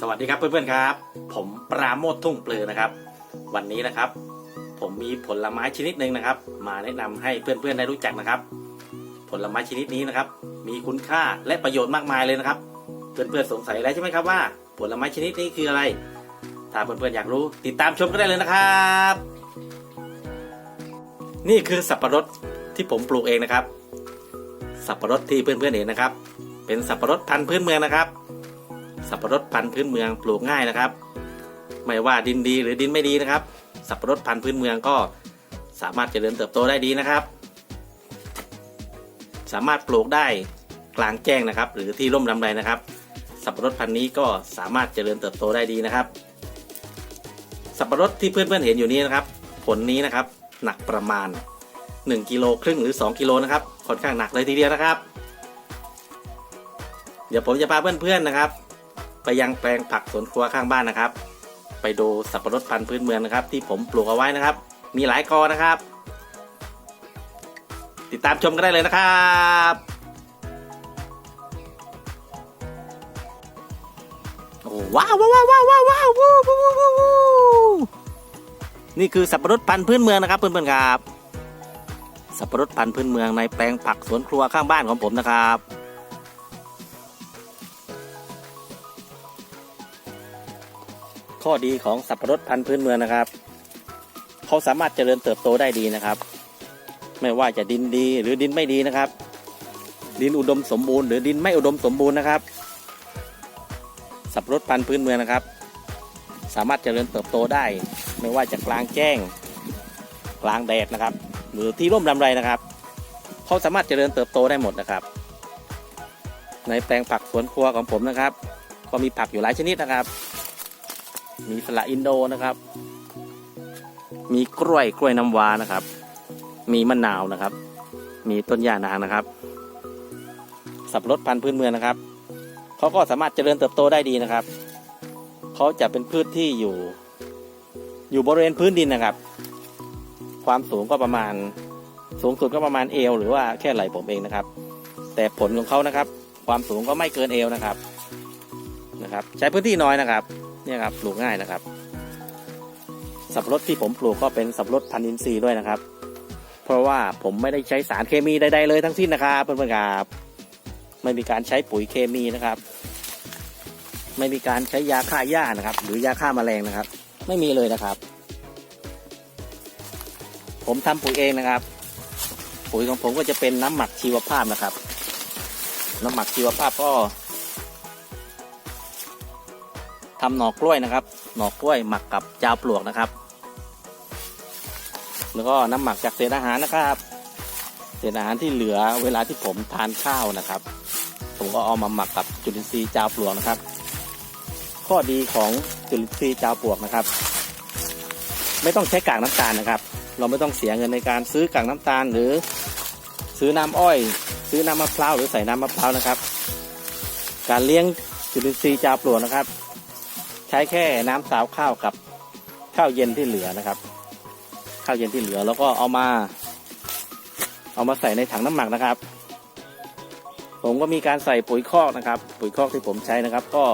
สวัสดีครับเพื่อนๆครับ ผมปราโมททุ่งเปลือนะครับ วันนี้นะครับ ผมมีผลไม้ชนิดหนึ่งนะครับ มาแนะนำให้เพื่อนๆได้รู้จักนะครับ ผลไม้ชนิดนี้นะครับ มีคุณค่าและประโยชน์มากมายเลยนะครับ เพื่อนๆสงสัยแล้วใช่ไหมครับว่า ผลไม้ชนิดนี้คืออะไร ถ้าเพื่อนๆอยากรู้ ติดตามชมกันได้เลยนะครับ นี่คือสับปะรดที่ผมปลูกเองนะครับ สับปะรดที่เพื่อนๆเห็นนะครับ เป็นสับปะรดพันธุ์พื้นเมืองนะครับ สับปะรดพันธุ์พื้นเมืองปลูกง่ายนะครับ ไม่ว่าดินดีหรือดินไม่ดีนะครับ สับปะรดพันธุ์พื้นเมืองก็สามารถเจริญเติบโตได้ดีนะครับ สามารถปลูกได้กลางแจ้งนะครับ หรือที่ร่มลำไรนะครับ สับปะรดพันธุ์นี้ก็สามารถเจริญเติบโตได้ดีนะครับ สับปะรดที่เพื่อนๆเห็นอยู่นี้นะครับ ผลนี้นะครับหนักประมาณ1กิโลครึ่งหรือ 2 กิโลนะครับค่อนข้างหนักเลยทีเดียวนะครับ เดี๋ยวผมจะพาเพื่อนๆนะครับ ไปยังแปลงผักสวนครัวข้างบ้านนะครับ ไปดูสับปะรดพันธุ์พื้นเมืองนะครับ ที่ผมปลูกเอาไว้นะครับ มีหลายกอนะครับ ติดตามชมกันได้เลยนะครับโอ้ว้าวว้าวว้าวว้าวว้าววู้วู้วู้วู้วู้นี่คือสับปะรดพันธุ์พื้นเมืองนะครับเพื่อนๆครับสับปะรดพันธุ์พื้นเมืองในแปลงผักสวนครัวข้างบ้านของผมนะครับ ข้อดีของสับปะรดพันธุ์พื้นเมืองนะครับเขาสามารถเจริญเติบโตได้ดีนะครับ ไม่ว่าจะดินดีหรือดินไม่ดีนะครับ ดินอุดมสมบูรณ์หรือดินไม่อุดมสมบูรณ์นะครับ สับปะรดพันธุ์พื้นเมืองนะครับ สามารถเจริญเติบโตได้ ไม่ว่าจะกลางแจ้ง กลางแดดนะครับ หรือที่ร่มรำไรนะครับเขาสามารถเจริญเติบโตได้หมดนะครับ ในแปลงผักสวนครัวของผมนะครับ ก็มีผักอยู่หลายชนิดนะครับ มีสละอินโดนะครับ มีกล้วยกล้วยน้ำว้านะครับ มีมะนาวนะครับ มีต้นยานางนะครับ สับปะรดพันธุ์พื้นเมืองนะครับเขาก็สามารถเจริญเติบโตได้ดีนะครับเขาจะเป็นพืชที่อยู่ อยู่บริเวณพื้นดินนะครับ ความสูงก็ประมาณสูงสุดก็ประมาณเอว หรือว่าแค่ไหล่ผมเองนะครับ แต่ผลของเขานะครับ ความสูงก็ไม่เกินเอวนะครับ นะครับ ใช้พื้นที่น้อยนะครับเนี่ยครับปลูกง่ายนะครับ สับปะรดที่ผมปลูกก็เป็นสับปะรดพันธุ์อินทรีย์ด้วยนะครับ เพราะว่าผมไม่ได้ใช้สารเคมีใดๆเลยทั้งสิ้นนะครับเพื่อนๆครับไม่มีการใช้ปุ๋ยเคมีนะครับ ไม่มีการใช้ยาฆ่าหญ้านะครับ หรือยาฆ่าแมลงนะครับ ไม่มีเลยนะครับ ผมทำปุ๋ยเองนะครับ ปุ๋ยของผมก็จะเป็นน้ำหมักชีวภาพนะครับ น้ำหมักชีวภาพก็ ทำหน่อกล้วยนะครับ หน่อกล้วยหมักกับจาวปลวกนะครับ แล้วก็น้ำหมักจากเศษอาหารนะครับ เศษอาหารที่เหลือเวลาที่ผมทานข้าวนะครับ ผมก็เอามาหมักกับจุลินทรีย์จาวปลวกนะครับ ข้อดีของจุลินทรีย์จาวปลวกนะครับ ไม่ต้องใช้กากน้ำตาลนะครับ เราไม่ต้องเสียเงินในการซื้อกากน้ำตาลหรือซื้อน้ำอ้อย ซื้อน้ำมะพร้าวหรือใส่น้ำมะพร้าวนะครับ การเลี้ยงจุลินทรีย์จาวปลวกนะครับ ใช้แค่น้ำสาวข้าวกับข้าวเย็นที่เหลือนะครับ ข้าวเย็นที่เหลือแล้วก็เอามา เอามาใส่ในถังน้ำหมักนะครับ ผมก็มีการใส่ปุ๋ยคอกนะครับ ปุ๋ยคอกที่ผมใช้นะครับ ก็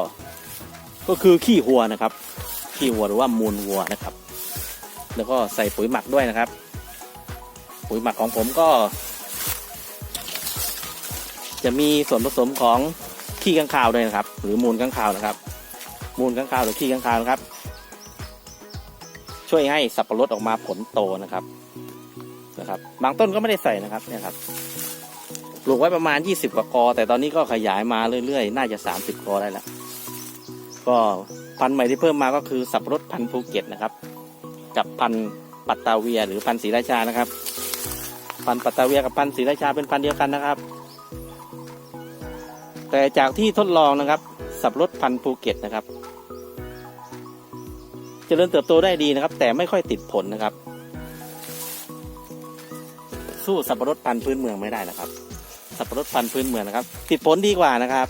ก็คือขี้วัวนะครับ ขี้วัวหรือว่ามูลวัวนะครับ แล้วก็ใส่ปุ๋ยหมักด้วยนะครับ ปุ๋ยหมักของผมก็ จะมีส่วนผสมของขี้ข้างคาวด้วยนะครับ หรือมูลข้างคาวนะครับ มูลข้างคาวหรือขี้ข้างคาวนะครับ ช่วยให้สับปะรดออกมาผลโตนะครับนะครับ บางต้นก็ไม่ได้ใส่นะครับเนี่ยครับปลูกไว้ประมาณ 20 กว่ากอ แต่ตอนนี้ก็ขยายมาเรื่อยๆ น่าจะ 30 กอได้แล้วก็พันธุ์ใหม่ที่เพิ่มมาก็คือสับปะรดพันธุ์ภูเก็ตนะครับ กับพันธุ์ปัตตาเวีย หรือพันธุ์ศรีราชานะครับ พันธุ์ปัตตาเวียกับพันธุ์ศรีราชาเป็นพันธุ์เดียวกันนะครับ แต่จากที่ทดลองนะครับ สับปะรดพันธุ์ภูเก็ตนะครับ จริญเติบโตได้ดีนะครับ แต่ไม่ค่อยติดผลนะครับ สู้สับปะรดพันธุ์พื้นเมืองไม่ได้นะครับ สับปะรดพันธุ์พื้นเมืองนะครับ ติดผลดีกว่านะครับ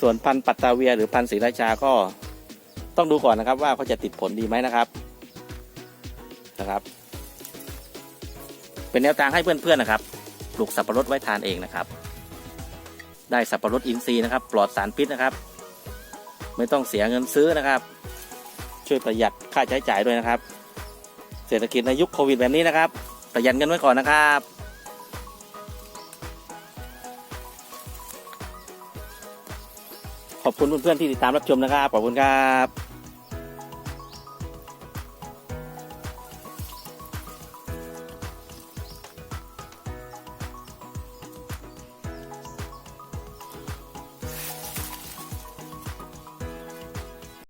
ส่วนพันธุ์ปัตตาเวีย หรือพันธุ์ศรีราชาก็ต้องดูก่อนนะครับ ว่าเขาจะติดผลดีไหมนะครับนะครับ เป็นแนวทางให้เพื่อนๆนะครับปลูกสับปะรดไว้ทานเองนะครับ ได้สับปะรดอินทรีย์นะครับ ปลอดสารพิษนะครับ ไม่ต้องเสียเงินซื้อนะครับ ช่วยประหยัดค่าใช้จ่ายด้วยนะครับ เศรษฐกิจในยุคโควิดแบบนี้นะครับ ประหยัดกันไว้ก่อนนะครับขอบคุณเพื่อนๆที่ติดตามรับชมนะครับ ขอบคุณครับ